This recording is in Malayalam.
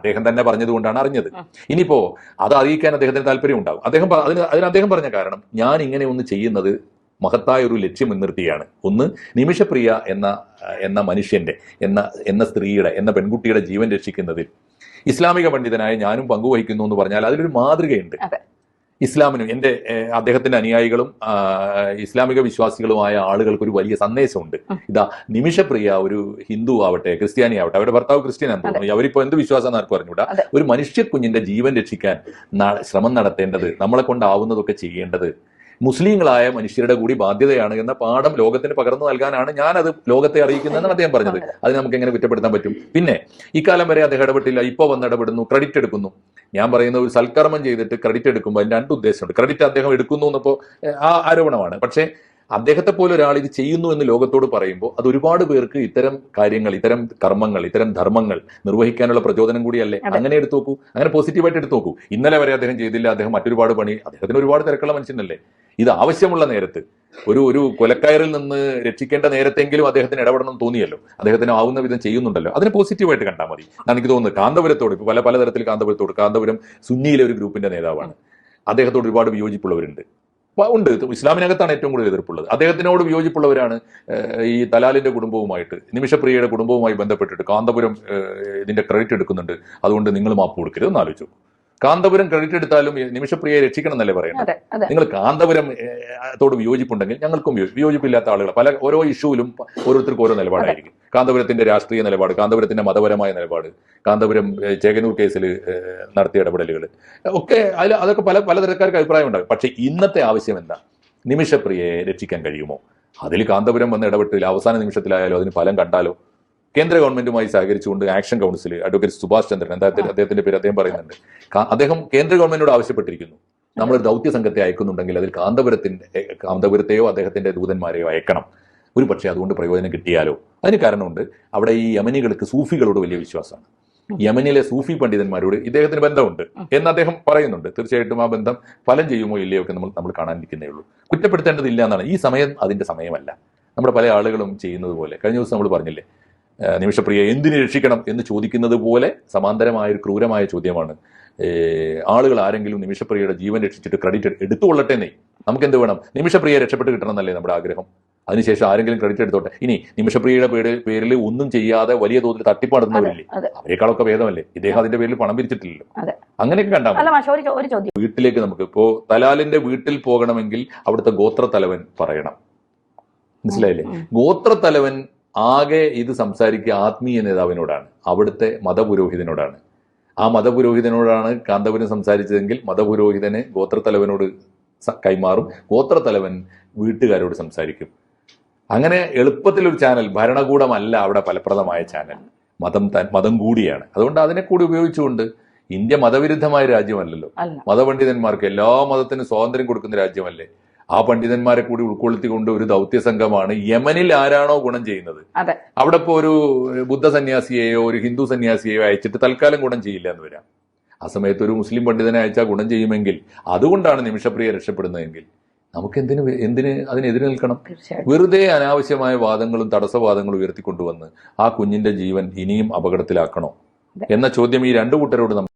അദ്ദേഹം തന്നെ പറഞ്ഞതുകൊണ്ടാണ് അറിഞ്ഞത്. ഇനിയിപ്പോ അത് അറിയിക്കാൻ അദ്ദേഹത്തിന് താല്പര്യം ഉണ്ടാവും. അദ്ദേഹം അതിന് അതിന് അദ്ദേഹം പറഞ്ഞ കാരണം ഞാൻ ഇങ്ങനെ ഒന്ന് ചെയ്യുന്നത് മഹത്തായ ഒരു ലക്ഷ്യം മുൻനിർത്തിയാണ്. ഒന്ന് നിമിഷപ്രിയ എന്ന എന്ന മനുഷ്യന്റെ എന്ന എന്ന സ്ത്രീയുടെ എന്ന പെൺകുട്ടിയുടെ ജീവൻ രക്ഷിക്കുന്നതിൽ ഇസ്ലാമിക പണ്ഡിതനായ ഞാനും പങ്കുവഹിക്കുന്നു എന്ന് പറഞ്ഞാൽ അതിലൊരു മാതൃകയുണ്ട്. ഇസ്ലാമിനും എന്റെ അദ്ദേഹത്തിന്റെ അനുയായികളും ഇസ്ലാമിക വിശ്വാസികളുമായ ആളുകൾക്ക് ഒരു വലിയ സന്ദേശമുണ്ട്. ഇതാ നിമിഷപ്രിയ ഒരു ഹിന്ദു ആവട്ടെ ക്രിസ്ത്യാനി ആവട്ടെ അവരുടെ ഭർത്താവ് ക്രിസ്ത്യനാന്ന് തോന്നുന്നു അവരിപ്പോ എന്ത് വിശ്വാസം ആർക്കും പറഞ്ഞുകൂടാ ഒരു മനുഷ്യ കുഞ്ഞിന്റെ ജീവൻ രക്ഷിക്കാൻ ശ്രമം നടത്തേണ്ടത് നമ്മളെ കൊണ്ടാവുന്നതൊക്കെ ചെയ്യേണ്ടത് മുസ്ലിങ്ങളായ മനുഷ്യരുടെ കൂടി ബാധ്യതയാണ് എന്ന പാഠം ലോകത്തിന് പകർന്നു നൽകാനാണ് ഞാൻ അത് ലോകത്തെ അറിയിക്കുന്നതെന്ന് അദ്ദേഹം പറഞ്ഞത്. അത്. നമുക്ക് എങ്ങനെ കുറ്റപ്പെടുത്താൻ പറ്റും? പിന്നെ ഇക്കാലം വരെ അദ്ദേഹം ഇടപെട്ടില്ല ഇപ്പോൾ വന്ന് ഇടപെടുന്നു ക്രെഡിറ്റ് എടുക്കുന്നു. ഞാൻ പറയുന്ന ഒരു സൽക്കർമ്മം ചെയ്തിട്ട് ക്രെഡിറ്റ് എടുക്കുമ്പോൾ അതിന് രണ്ട് ഉദ്ദേശമുണ്ട് ക്രെഡിറ്റ് അദ്ദേഹം എടുക്കുന്നു എന്നപ്പോ ആ ആരോപണമാണ്. പക്ഷേ അദ്ദേഹത്തെ പോലെ ഒരാൾ ഇത് ചെയ്യുന്നു എന്ന് ലോകത്തോട് പറയുമ്പോൾ അത് ഒരുപാട് പേർക്ക് ഇത്തരം കാര്യങ്ങൾ ഇത്തരം കർമ്മങ്ങൾ ഇത്തരം ധർമ്മങ്ങൾ നിർവഹിക്കാനുള്ള പ്രചോദനം കൂടിയല്ലേ? അങ്ങനെ എടുത്തു നോക്കൂ. അങ്ങനെ പോസിറ്റീവായിട്ട് എടുത്തു നോക്കൂ. ഇന്നലെ വരെ അദ്ദേഹം ചെയ്തില്ല. അദ്ദേഹം മറ്റൊരുപാട് പണി അദ്ദേഹത്തിന് ഒരുപാട് തിരക്കുള്ള മനുഷ്യനല്ലേ? ഇത് ആവശ്യമുള്ള നേരത്ത്. ഒരു ഒരു കൊലക്കയറിൽ നിന്ന് രക്ഷിക്കേണ്ട നേരത്തെങ്കിലും അദ്ദേഹത്തിന് ഇടപെടണം തോന്നിയല്ലോ. അദ്ദേഹത്തിന് ആവുന്ന വിധം ചെയ്യുന്നുണ്ടല്ലോ. അതിനെ പോസിറ്റീവായിട്ട് കണ്ടാൽ മതി. എനിക്ക് തോന്നുന്നു കാന്തപുരത്തോട് ഇപ്പൊ പല പലതരത്തിൽ കാന്തപുരത്തോട് കാന്തപുരം സുന്നിയിലെ ഒരു ഗ്രൂപ്പിന്റെ നേതാവാണ്. അദ്ദേഹത്തോട് ഒരുപാട് വിയോജിപ്പുള്ളവരുണ്ട്. ഉണ്ട്. ഇസ്ലാമിനകത്താണ് ഏറ്റവും കൂടുതൽ എതിർപ്പുള്ളത്. അദ്ദേഹത്തിനോട് വിയോജിപ്പുള്ളവരാണ് ഈ തലാലിന്റെ കുടുംബവുമായിട്ട് നിമിഷപ്രിയയുടെ കുടുംബവുമായി ബന്ധപ്പെട്ടിട്ട് കാന്തപുരം ഇതിന്റെ ക്രെഡിറ്റ് എടുക്കുന്നുണ്ട്. അതുകൊണ്ട് നിങ്ങൾ മാപ്പ് കൊടുക്കരുത് എന്ന് ആലോചിച്ചു. കാന്തപുരം ക്രെഡിറ്റ് എടുത്താലും നിമിഷപ്രിയെ നിമിഷപ്രിയയെ രക്ഷിക്കണം എന്നല്ലേ പറയുന്നത് നിങ്ങൾ കാന്തപുരം തോട് വിയോജിപ്പുണ്ടെങ്കിൽ ഞങ്ങൾക്കും വിയോ- വിയോജിപ്പില്ലാത്ത ആളുകൾ പല ഓരോ ഇഷ്യൂവിലും ഓരോരുത്തർക്കും ഓരോ നിലപാടായിരിക്കും. കാന്തപുരത്തിന്റെ രാഷ്ട്രീയ നിലപാട് കാന്തപുരത്തിന്റെ മതപരമായ നിലപാട് കാന്തപുരം ചേകനൂർ കേസിൽ നടത്തിയ ഇടപെടലുകൾ ഒക്കെ അതിൽ അതൊക്കെ പല പലതരക്കാർക്ക് അഭിപ്രായം ഉണ്ടാകും. പക്ഷേ ഇന്നത്തെ ആവശ്യം എന്താ? നിമിഷപ്രിയയെ രക്ഷിക്കാൻ കഴിയുമോ? അതിൽ കാന്തപുരം വന്ന് ഇടപെട്ടില്ല അവസാന നിമിഷത്തിലായാലോ അതിന് ഫലം കണ്ടാലോ? കേന്ദ്ര ഗവൺമെന്റുമായി സഹകരിച്ചുകൊണ്ട് action council advocate Subhash Chandran എന്താ അദ്ദേഹത്തിന്റെ പേര് അദ്ദേഹം പറയുന്നുണ്ട്. അദ്ദേഹം കേന്ദ്ര ഗവൺമെന്റിനോട് ആവശ്യപ്പെട്ടിരിക്കുന്നു. നമ്മൾ ദൗത്യ സംഘത്തെ അയക്കുന്നുണ്ടെങ്കിൽ അതിൽ കാന്തപുരത്തിന്റെ കാന്തപുരത്തെയോ അദ്ദേഹത്തിന്റെ ദൂതന്മാരെയോ അയക്കണം. ഒരു പക്ഷേ അതുകൊണ്ട് പ്രയോജനം കിട്ടിയാലോ? അതിന് കാരണമുണ്ട് അവിടെ ഈ യമനികൾക്ക് സൂഫികളോട് വലിയ വിശ്വാസമാണ്. യമനിലെ സൂഫി പണ്ഡിതന്മാരോട് ഇദ്ദേഹത്തിന് ബന്ധമുണ്ട് എന്ന് അദ്ദേഹം പറയുന്നുണ്ട്. തീർച്ചയായിട്ടും ആ ബന്ധം ഫലം ചെയ്യുമോ ഇല്ലയോ ഒക്കെ നമ്മൾ നമ്മൾ കാണാനിരിക്കുന്നേ ഉള്ളൂ. കുറ്റപ്പെടുത്തേണ്ടതില്ല എന്നാണ്. ഈ സമയം അതിന്റെ സമയമല്ല. നമ്മുടെ പല ആളുകളും ചെയ്യുന്നത് പോലെ. കഴിഞ്ഞ ദിവസം നമ്മൾ പറഞ്ഞില്ലേ നിമിഷപ്രിയ എന്തിനു രക്ഷിക്കണം എന്ന് ചോദിക്കുന്നത് പോലെ സമാന്തരമായ ഒരു ക്രൂരമായ ചോദ്യമാണ്. ആളുകൾ ആരെങ്കിലും നിമിഷപ്രിയയുടെ ജീവൻ രക്ഷിച്ചിട്ട് ക്രെഡിറ്റ് എടുത്തുകൊള്ളട്ടെ എന്നേ. നമുക്ക് എന്ത് വേണം? നിമിഷപ്രിയ രക്ഷപ്പെട്ട് കിട്ടണം എന്നല്ലേ നമ്മുടെ ആഗ്രഹം. അതിനുശേഷം ആരെങ്കിലും ക്രെഡിറ്റ് എടുത്തോട്ടെ. ഇനി നിമിഷപ്രിയയുടെ പേര് പേരിൽ ഒന്നും ചെയ്യാതെ വലിയ തോതിൽ തട്ടിപ്പ് നടത്തുന്നവരില്ലേ അതെ. അവരെക്കാളൊക്കെ ഭേദമല്ലേ? ഇദ്ദേഹം അതിന്റെ പേരിൽ പണം പിരിച്ചിട്ടില്ലല്ലോ. അങ്ങനെയൊക്കെ കണ്ടാൽ വീട്ടിലേക്ക് നമുക്ക് ഇപ്പോ തലാലിന്റെ വീട്ടിൽ പോകണമെങ്കിൽ അവിടുത്തെ ഗോത്ര തലവൻ പറയണം. മനസ്സിലായില്ലേ? ഗോത്ര ഗോത്രത്തലവൻ ആകെ ഇത് സംസാരിക്കുക ആത്മീയ നേതാവിനോടാണ് അവിടുത്തെ മതപുരോഹിതനോടാണ്. ആ മതപുരോഹിതനോടാണ് കാന്തപുരം സംസാരിച്ചതെങ്കിൽ മതപുരോഹിതനെ ഗോത്രത്തലവനോട് കൈമാറും. ഗോത്രത്തലവൻ വീട്ടുകാരോട് സംസാരിക്കും. അങ്ങനെ എളുപ്പത്തിൽ ഒരു ചാനൽ ഭരണകൂടമല്ല അവിടെ ഫലപ്രദമായ ചാനൽ. മതം ത- മതം കൂടിയാണ്. അതുകൊണ്ട് അതിനെ കൂടി ഉപയോഗിച്ചുകൊണ്ട് ഇന്ത്യ മതവിരുദ്ധമായ രാജ്യമല്ലല്ലോ. മതപണ്ഡിതന്മാർക്ക് എല്ലാ മതത്തിനും സ്വാതന്ത്ര്യം കൊടുക്കുന്ന രാജ്യമല്ലേ? ആ പണ്ഡിതന്മാരെ കൂടി ഉൾക്കൊള്ളിച്ചുകൊണ്ട് ഒരു ദൗത്യ സംഘമാണ് യമനിൽ ആരാണോ ഗുണം ചെയ്യുന്നത്? അവിടെ ഇപ്പോ ഒരു ബുദ്ധ സന്യാസിയെയോ ഒരു ഹിന്ദു സന്യാസിയെയോ അയച്ചിട്ട് തൽക്കാലം ഗുണം ചെയ്യില്ല എന്ന് വരാം. ആ സമയത്ത് ഒരു മുസ്ലിം പണ്ഡിതനെ അയച്ചാൽ ഗുണം ചെയ്യുമെങ്കിൽ അതുകൊണ്ടാണ് നിമിഷപ്രിയ രക്ഷപ്പെടുന്നതെങ്കിൽ നമുക്ക് എന്തിന് എന്തിന് അതിനെതിരെ നിൽക്കണം? വെറുതെ അനാവശ്യമായ വാദങ്ങളും തടസ്സവാദങ്ങളും ഉയർത്തിക്കൊണ്ടുവന്ന് ആ കുഞ്ഞിന്റെ ജീവൻ ഇനിയും അപകടത്തിലാക്കണോ? എന്ന ചോദ്യം ഈ രണ്ടു കൂട്ടരോട് നമ്മൾ